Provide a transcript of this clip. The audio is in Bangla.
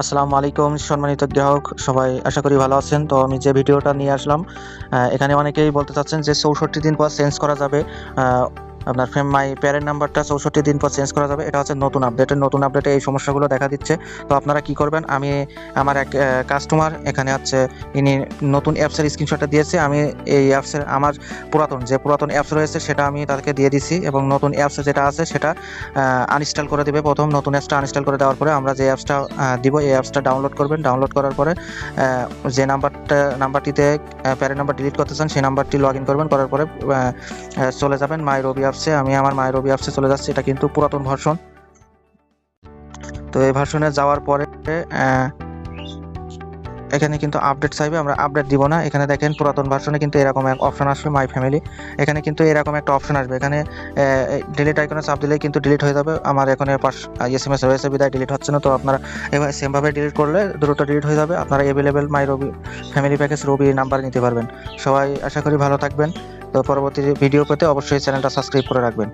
আসসালামু আলাইকুম, সম্মানিত গ্রাহক, সবাই আশা করি ভালো আছেন। তো আমি যে ভিডিওটা নিয়ে আসলাম এখানে অনেকেই বলতে চাচ্ছেন যে চৌষট্টি দিন পর চেঞ্জ করা যাবে। আপনার ফ্রেম মাই প্যারেন্ট নাম্বারটা চৌষট্টি দিন পর চেঞ্জ করা যাবে। এটা হচ্ছে নতুন আপডেটের নতুন আপডেটে এই সমস্যাগুলো দেখা দিচ্ছে। তো আপনারা কি করবেন? আমি আমার এক কাস্টমার এখানে হচ্ছে ইনি নতুন অ্যাপসের স্ক্রিনশটটা দিয়েছে। আমি এই অ্যাপসের আমার পুরাতন, যে পুরাতন অ্যাপস রয়েছে, সেটা আমি তাদেরকে দিয়ে দিছি এবং নতুন অ্যাপস যেটা আছে, সেটা আনইনস্টল করে দেবে প্রথম। নতুন অ্যাপসটা আনইনস্টল করে দেওয়ার পরে আমরা যে অ্যাপসটা দিব, এই অ্যাপসটা ডাউনলোড করবেন। ডাউনলোড করার পরে যে নাম্বারটা নাম্বারটিতে প্যারেন্ট নাম্বার ডিলিট করতে চান, সেই নাম্বারটি লগ ইন করবেন। করার পরে চলে যাবেন মাই রবি অ্যাপসে আমি আমার মাই রবি অ্যাপসে চলে যাচ্ছি, এটা কিন্তু পুরাতন ভার্সন তো এই ভার্সনে যাওয়ার পরে এখানে কিন্তু আপডেট চাইবে, আমরা আপডেট দিব না। এখানে দেখেন পুরাতন ভার্সনে কিন্তু এরকম এক অপশন আসবে মাই ফ্যামিলি এখানে কিন্তু এরকম একটা অপশন আসবে। এখানে ডিলিট আইকনে চাপ দিলেই কিন্তু ডিলিট হয়ে যাবে। আমার এখানে পাশ এস এম এস রয়েছে, বিদায় ডিলিট হচ্ছে না, তো আপনারা এবার সেমভাবে ডিলিট করলে দ্রুত ডিলিট হয়ে যাবে। আপনারা available my Robi family package Robi number নিতে পারবেন। সবাই আশা করি ভালো থাকবেন। তো পরবর্তী ভিডিও পেতে অবশ্যই চ্যানেলটা সাবস্ক্রাইব করে রাখবেন।